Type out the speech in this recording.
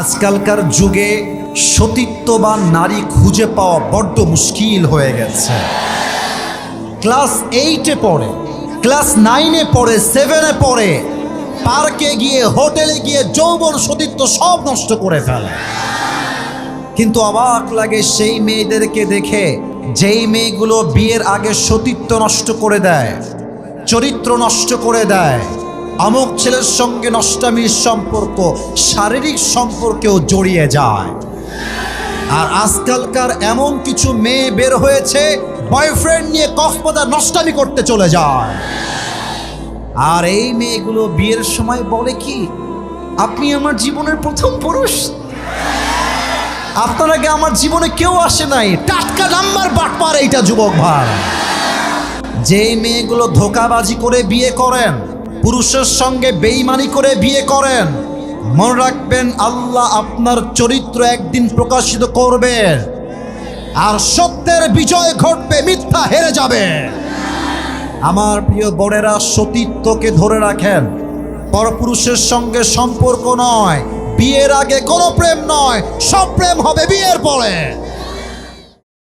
আজকালকার যুগে সতীত্ববান নারী খুঁজে পাওয়া বড্ড মুশকিল হয়ে গেছে। ক্লাস এইটে পড়ে, ক্লাস নাইনে পড়ে সেভেনে পড়ে পার্কে গিয়ে হোটেলে গিয়ে যৌবন সতীত্ব সব নষ্ট করে ফেলে। কিন্তু অবাক লাগে সেই মেয়েদেরকে দেখে, যেই মেয়েগুলো বিয়ের আগে সতীত্ব নষ্ট করে দেয়, চরিত্র নষ্ট করে দেয় অমুক ছেলের সঙ্গে নষ্টামির সম্পর্ক, শারীরিক সম্পর্কেও জড়িয়ে যায়। আর আজকালকার এমন কিছু মেয়ে বের হয়েছে বয়ফ্রেন্ড নিয়ে কক্সবাজার নষ্টামি করতে চলে যায়। আর এই মেয়েগুলো বিয়ের সময় বলে কি, আপনি আমার জীবনের প্রথম পুরুষ? আপনার আগে আমার জীবনে কেউ আসে নাই। টাটকা নাম্বার বাটপার এইটা যুবক ভাই। যে মেয়েগুলো ধোকাবাজি করে বিয়ে করেন পুরুষের সঙ্গে বেইমানি করে বিয়ে করেন। মনে রাখবেন, আল্লাহ আপনার চরিত্র একদিন প্রকাশিত করবেন আর সত্যের বিজয় ঘটবে, মিথ্যা হেরে যাবে। আমার প্রিয় বোনেরা, সতীত্বকে ধরে রাখেন। পরপুরুষের সঙ্গে সম্পর্ক নয়, বিয়ের আগে কোনো প্রেম নয়, সব প্রেম হবে বিয়ের পরে।